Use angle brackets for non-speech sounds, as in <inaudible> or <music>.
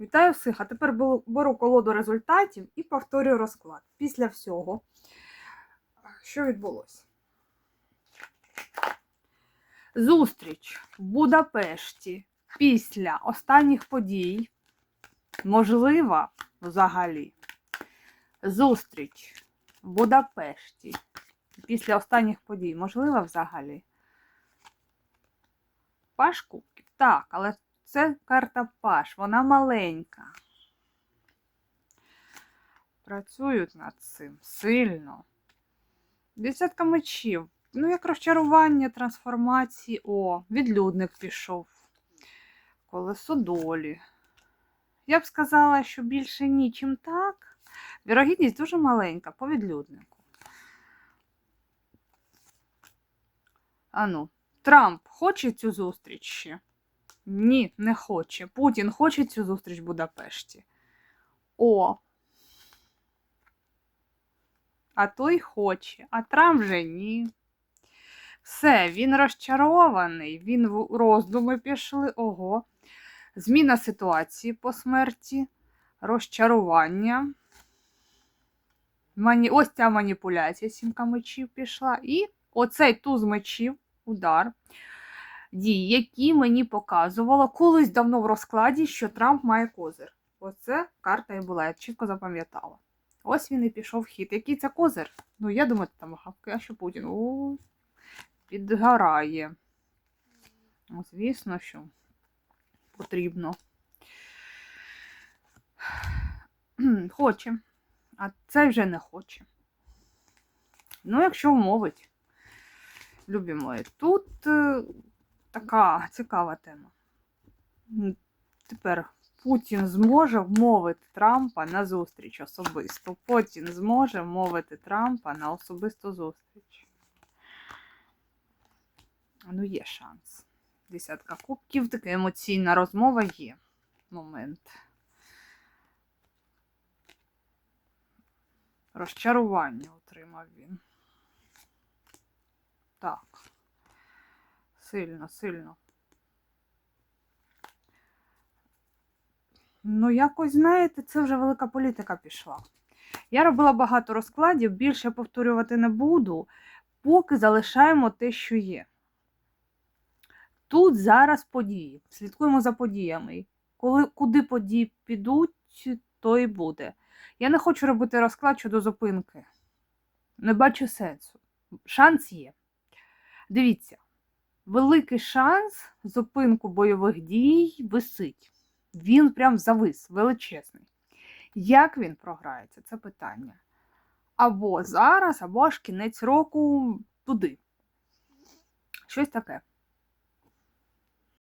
Вітаю всіх! А тепер беру- колоду результатів і повторюю розклад. Після всього, що відбулося? Зустріч в Будапешті після останніх подій. Можлива взагалі. Зустріч в Будапешті після останніх подій. Можлива взагалі. Паш кубків. Так, але це карта Паш, вона маленька. Працюють над цим сильно. Десятка мечів. Ну, як розчарування, трансформації. О, відлюдник пішов. Колесо долі. Я б сказала, що більше нічим так. Вірогідність дуже маленька по відлюднику. Ану, Трамп хоче цю зустріч ще? Ні, не хоче. Путін хоче цю зустріч в Будапешті. О. А той хоче, а Трамп вже ні. Все, він розчарований, він в роздуми пішли. Ого. Зміна ситуації по смерті, розчарування. Мані... Ось ця маніпуляція, сімка мечів пішла. І оцей туз мечів, удар дій, які мені показувало колись давно в розкладі, що Трамп має козир. Оце карта і була, я чітко запам'ятала. Ось він і пішов хід. Який це козир? Ну, я думаю, там а що Путін? О, підгорає. Ну, звісно, що потрібно. <clears throat> Хоче, а цей вже не хоче. Ну, якщо вмовить, любі тут е, така цікава тема. Тепер Путін зможе вмовити Трампа на зустріч особисто. Путін зможе вмовити Трампа на особисту зустріч. Ну, є шанс. Десятка кубків, така емоційна розмова є. Момент. Розчарування отримав він. Так. Сильно, сильно. Ну, якось, знаєте, це вже велика політика пішла. Я робила багато розкладів, більше повторювати не буду, поки залишаємо те, що є. Тут зараз події. Слідкуємо за подіями. Коли, куди події підуть, то і буде. Я не хочу робити розклад щодо зупинки. Не бачу сенсу. Шанс є. Дивіться, великий шанс зупинку бойових дій висить. Він прям завис, величезний. Як він програється, це питання. Або зараз, або аж кінець року туди. Щось таке.